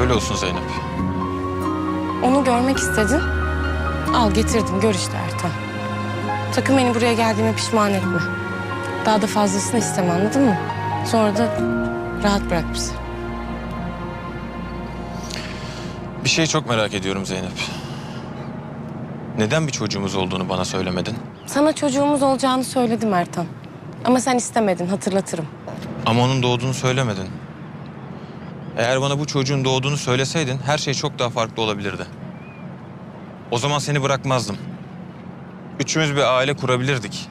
Öyle olsun Zeynep. Onu görmek istedin. Al getirdim gör işte Ertan. Sakın beni buraya geldiğime pişman etme. Daha da fazlasını isteme anladın mı? Sonra da rahat bırak bizi. Bir şeyi çok merak ediyorum Zeynep. Neden bir çocuğumuz olduğunu bana söylemedin? Sana çocuğumuz olacağını söyledim Ertan. Ama sen istemedin hatırlatırım. Ama onun doğduğunu söylemedin. Eğer bana bu çocuğun doğduğunu söyleseydin her şey çok daha farklı olabilirdi. O zaman seni bırakmazdım. Üçümüz bir aile kurabilirdik.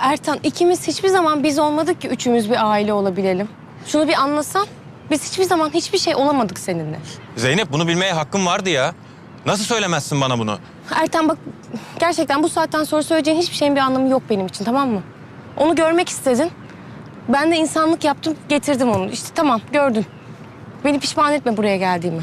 Ertan ikimiz hiçbir zaman biz olmadık ki üçümüz bir aile olabilelim. Şunu bir anlasan. Biz hiçbir zaman hiçbir şey olamadık seninle. Zeynep bunu bilmeye hakkım vardı ya. Nasıl söylemezsin bana bunu? Ertan bak gerçekten bu saatten sonra söyleyeceğin hiçbir şeyin bir anlamı yok benim için tamam mı? Onu görmek istedin. Ben de insanlık yaptım getirdim onu. İşte tamam gördün. Beni pişman etme buraya geldiğimi.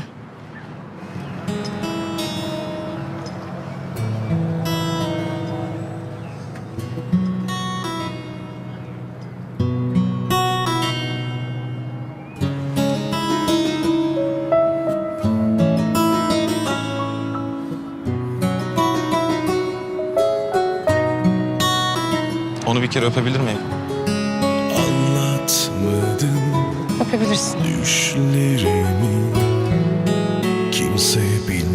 Onu bir kere öpebilir miyim? Öpebilirsin. düşlerimi Kimse bilmez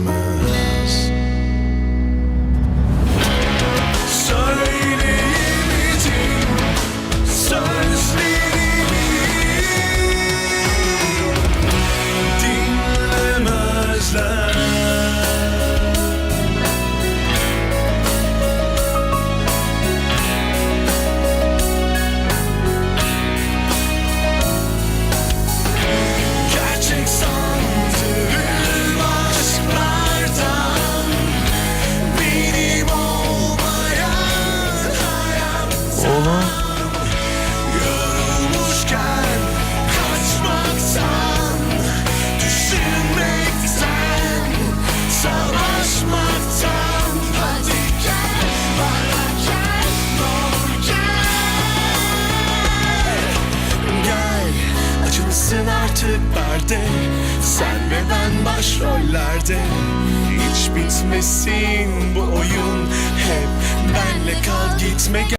perde Sen ve ben başrollerde. Hiç bitmesin bu oyun Hep benle kal gitme. gel